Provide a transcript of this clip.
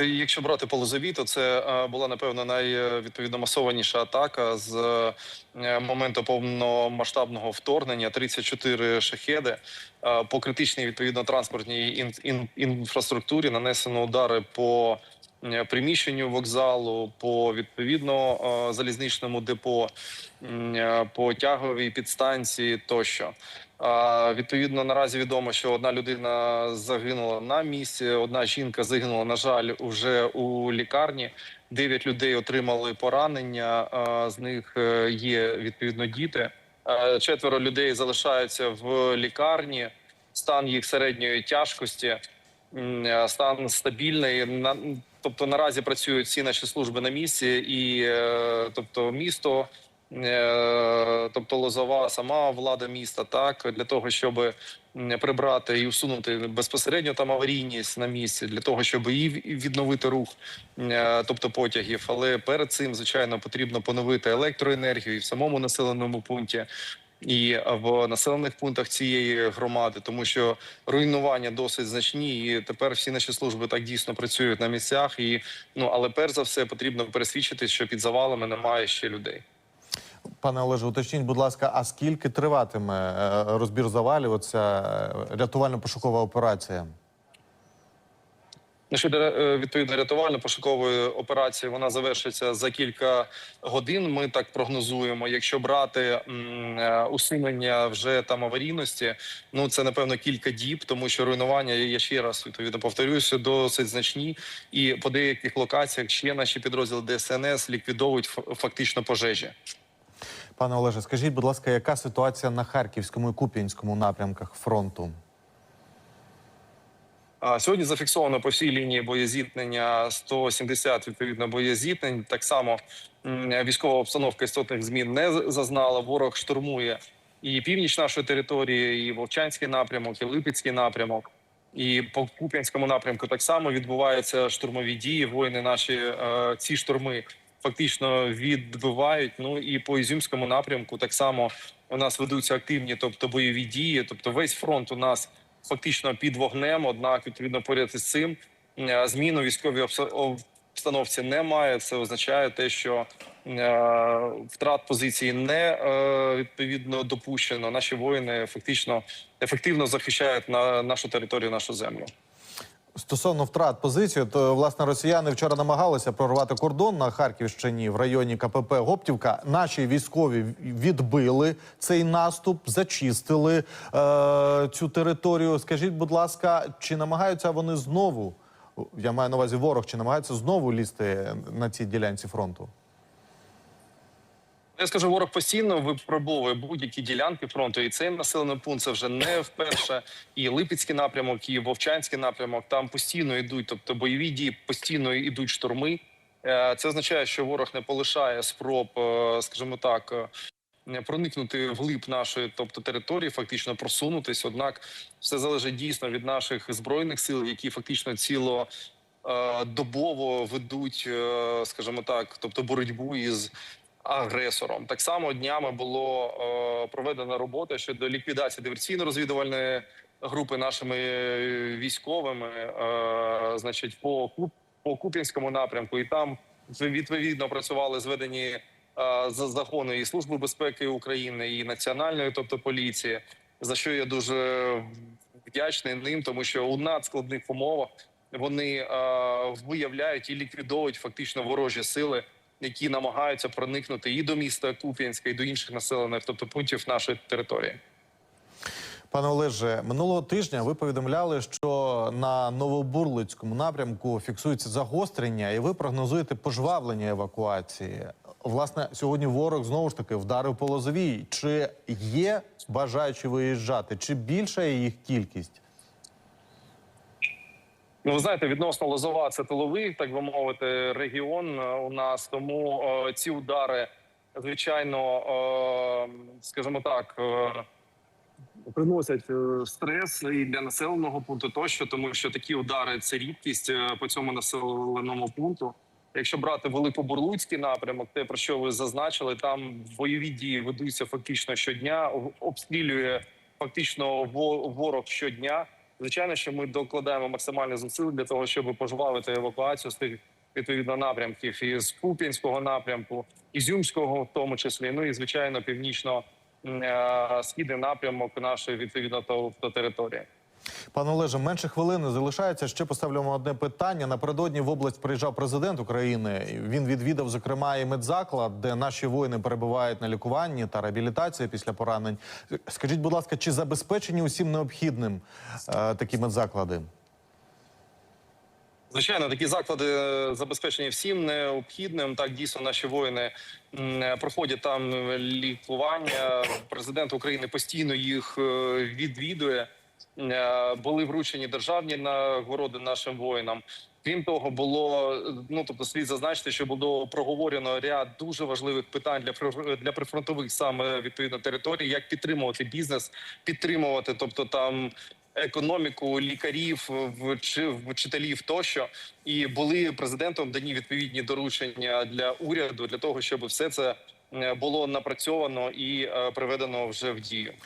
Якщо брати по Лозові, то це е, була напевно найвідповідно масованіша атака з е, моменту повномасштабного вторгнення. 34 шахеди Е, по критичній відповідно транспортній ін- ін- інфраструктурі нанесено удари по приміщенню вокзалу, по відповідно е, залізничному депо, е, по тяговій підстанції тощо. Відповідно, наразі відомо, що одна людина загинула на місці, одна жінка загинула, на жаль, уже у лікарні. Дев'ять людей отримали поранення. З них е, є відповідно діти. Е, Четверо людей залишаються в лікарні. Стан їх середньої тяжкості, е, стан стабільний. Тобто наразі працюють всі наші служби на місці, і е, тобто місто Е, тобто Лозова, сама влада міста, так для того, щоб прибрати і усунути безпосередньо там аварійність на місці, для того, щоб і відновити рух, е, тобто потягів. Але перед цим, звичайно, потрібно поновити електроенергію і в самому населеному пункті. І в населених пунктах цієї громади, тому що руйнування досить значні, і тепер всі наші служби так дійсно працюють на місцях. І ну але перш за все потрібно пересвідчити, що під завалами немає ще людей. Пане Олеже, уточніть, будь ласка, а скільки триватиме е, розбір завалів? Оця е, рятувально-пошукова операція? Ну, е, відповідно рятувально-пошукової операції, вона завершиться за кілька годин. Ми так прогнозуємо. Якщо брати е, усунення вже там аварійності, ну це напевно кілька діб, тому що руйнування я ще раз відповідно повторюся, досить значні. І по деяких локаціях ще наші підрозділи ДСНС ліквідовують фактично пожежі. Пане Олеже, скажіть, будь ласка, яка ситуація на харківському і куп'янському напрямках фронту? Сьогодні зафіксовано по всій лінії боєзіткнення 170 відповідно боєзіткнень. Так само військова обстановка істотних змін не зазнала. Ворог штурмує і північ нашої території, і Вовчанський напрямок, і Липецький напрямок. І по Куп'янському напрямку так само відбуваються штурмові дії. Воїни наші е, ці штурми фактично відбивають. Ну і по Ізюмському напрямку так само у нас ведуться активні, тобто бойові дії. Тобто весь фронт у нас фактично під вогнем. Однак, відповідно, поряд із цим зміну змін у військовій обстановці немає. Це означає те, що е, втрат позиції не е, відповідно допущено. Наші воїни фактично ефективно захищають на нашу територію, нашу землю. Стосовно втрат позиції, то власне росіяни вчора намагалися прорвати кордон на Харківщині в районі КПП Гоптівка. Наші військові відбили цей наступ, зачистили е, цю територію. Скажіть, будь ласка, чи намагаються вони знову? Я маю на увазі ворог, чи намагаються знову лізти на цій ділянці фронту? Я скажу, ворог постійно випробовує будь-які ділянки фронту, і цей населений пункт це вже не вперше. І Липецький напрямок, і Вовчанський напрямок там постійно йдуть, тобто бойові дії постійно йдуть штурми. Е, Це означає, що ворог не полишає спроб, е, скажімо так, е, проникнути вглиб нашої, тобто території, фактично просунутись. Однак все залежить дійсно від наших збройних сил, які фактично ціло добово ведуть, скажімо так, тобто боротьбу із агресором. Так само днями було е, проведена робота щодо ліквідації диверсійно-розвідувальної групи нашими е, військовими, е, значить, по по Куп'янському напрямку, і там відповідно працювали зведені за закони і служби безпеки України, і національної, тобто поліції, за що я дуже вдячний ним, тому що у надскладних умовах вони виявляють і ліквідовують фактично ворожі сили які намагаються проникнути і до міста Куп'янська, і до інших населених, тобто пунктів нашої території. Пане Олеже, минулого тижня ви повідомляли, що на Новобурлицькому напрямку фіксується загострення, і ви прогнозуєте пожвавлення евакуації. Власне, сьогодні ворог знову ж таки вдарив по лозовій. Чи є бажаючі виїжджати? Чи більша їх кількість? Ну, ви знаєте, відносно Лозова це тиловий, так би мовити, регіон е, у нас. Тому е, ці удари, звичайно, е, скажімо так, е, приносять е, стрес і для населеного пункту тощо, тому що такі удари це рідкість е, по цьому населеному пункту. Якщо брати великобурлуцький напрямок, те про що ви зазначили, там бойові дії ведуться фактично щодня, обстрілює фактично во- ворог щодня. Звичайно, що ми докладаємо максимальні зусиль для того, щоб пожвавити евакуацію з тих відповідно напрямків і з Куп'янського напрямку, Ізюмського, в тому числі. Ну і звичайно, північно е, східний напрямок нашої відповідно то, то території. Пане Олеже, менше хвилини залишається. Ще поставлю вам одне питання. Напередодні в область приїжджав президент України. Він відвідав зокрема і медзаклад, де наші воїни перебувають на лікуванні та реабілітації після поранень. Скажіть, будь ласка, чи забезпечені усім необхідним е, такі медзаклади? Звичайно, такі заклади е, забезпечені всім необхідним. Так дійсно наші воїни проходять там лікування. Президент України постійно їх е, відвідує. Е, Були вручені державні нагороди нашим воїнам. Крім того, було ну тобто слід зазначити, що було проговорено ряд дуже важливих питань для для прифронтових саме відповідно територій, як підтримувати бізнес, підтримувати, тобто там економіку лікарів, вчи- вчителів тощо, і були президентом дані відповідні доручення для уряду для того, щоб все це е, було напрацьовано і е, приведено вже в дію.